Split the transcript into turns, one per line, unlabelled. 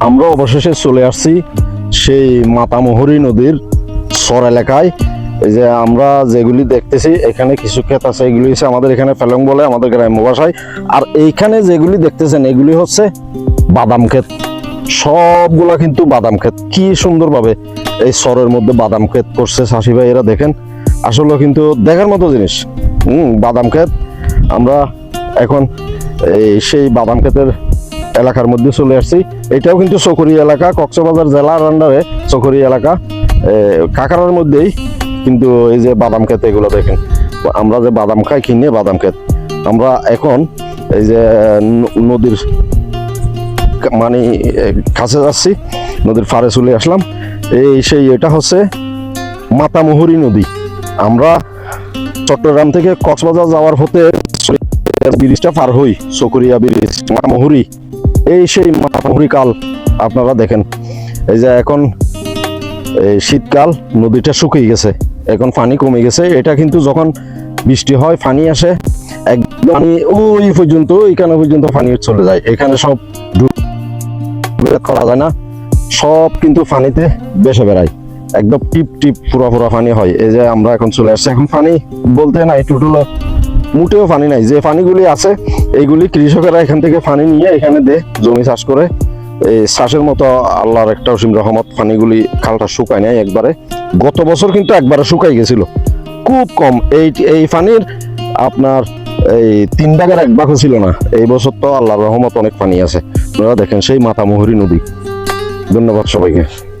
আমরা অবশেষে চলে আসছি সেই মাতামোহরী নদীর সর এলাকায়। এই যে আমরা যেগুলি দেখতেছি, এখানে কিছু ক্ষেত আছে, এগুলি হচ্ছে আমাদের এখানে ফেলং বলে, আমাদের গ্রাম্য ভাষায়। আর এইখানে যেগুলি দেখতেছেন, এগুলি হচ্ছে বাদাম ক্ষেত। সবগুলা কিন্তু বাদাম ক্ষেত। কি সুন্দরভাবে এই সরের মধ্যে বাদাম ক্ষেত করছে চাষি এরা দেখেন। আসলে কিন্তু দেখার মতো জিনিস। হুম, বাদাম ক্ষেত। আমরা এখন এই সেই বাদাম ক্ষেতের এলাকার মধ্যে চলে আসছি। এটাও কিন্তু চকরি এলাকা, কক্সবাজার জেলার আন্ডারে চকরি এলাকা। কাকারার মধ্যেই কিন্তু এই যে বাদাম ক্ষেত এগুলো দেখেন। আমরা যে বাদাম খাই কিনে বাদাম ক্ষেত? আমরা এখন এই যে নদীর মানে কাছে যাচ্ছি, নদীর ফারে চলে আসলাম। এই সেই এটা হচ্ছে মাতামুহুরি নদী। আমরা চট্টগ্রাম থেকে কক্সবাজার যাওয়ার হতে ব্রিজটা পার হই, চকরিয়া ব্রিজ মাতামুহুরী এই সেই মাতামুহুরী কাল, আপনারা দেখেন। এই যে এখন, এই শীতকাল, নদীটা শুকিয়ে গেছে। এখন পানি কমে গেছে। এটা কিন্তু যখন বৃষ্টি হয়, পানি আসে, একদম ওই পর্যন্ত এখানে পর্যন্ত পানি চলে যায়। এখানে সব করা যায় না। সব কিন্তু পানিতে বেসে বেড়ায়। একদম টিপ টিপ পুরা পুরা পানি হয়। এই যে আমরা এখন চলে আসছি। এখন পানি বলতে নাই টোটাল মোটেও পানি নাই। যে পানিগুলি আছে, এইগুলি কৃষকেরা এখান থেকে পানি নিয়ে এখানে দে, জমি চাষ করে। এই চাষের মতো আল্লাহর একটা অসীম রহমত, পানিগুলি খালটা শুকায় নাই একবারে। গত বছর কিন্তু একবারে শুকাই গেছিল। খুব কম। এই এই পানির আপনার এই তিন ভাগের এক ভাগও ছিল না। এই বছর তো আল্লাহর রহমত অনেক পানি আছে। আপনারা দেখেন সেই মাতামুহুরী নদী। ধন্যবাদ সবাইকে।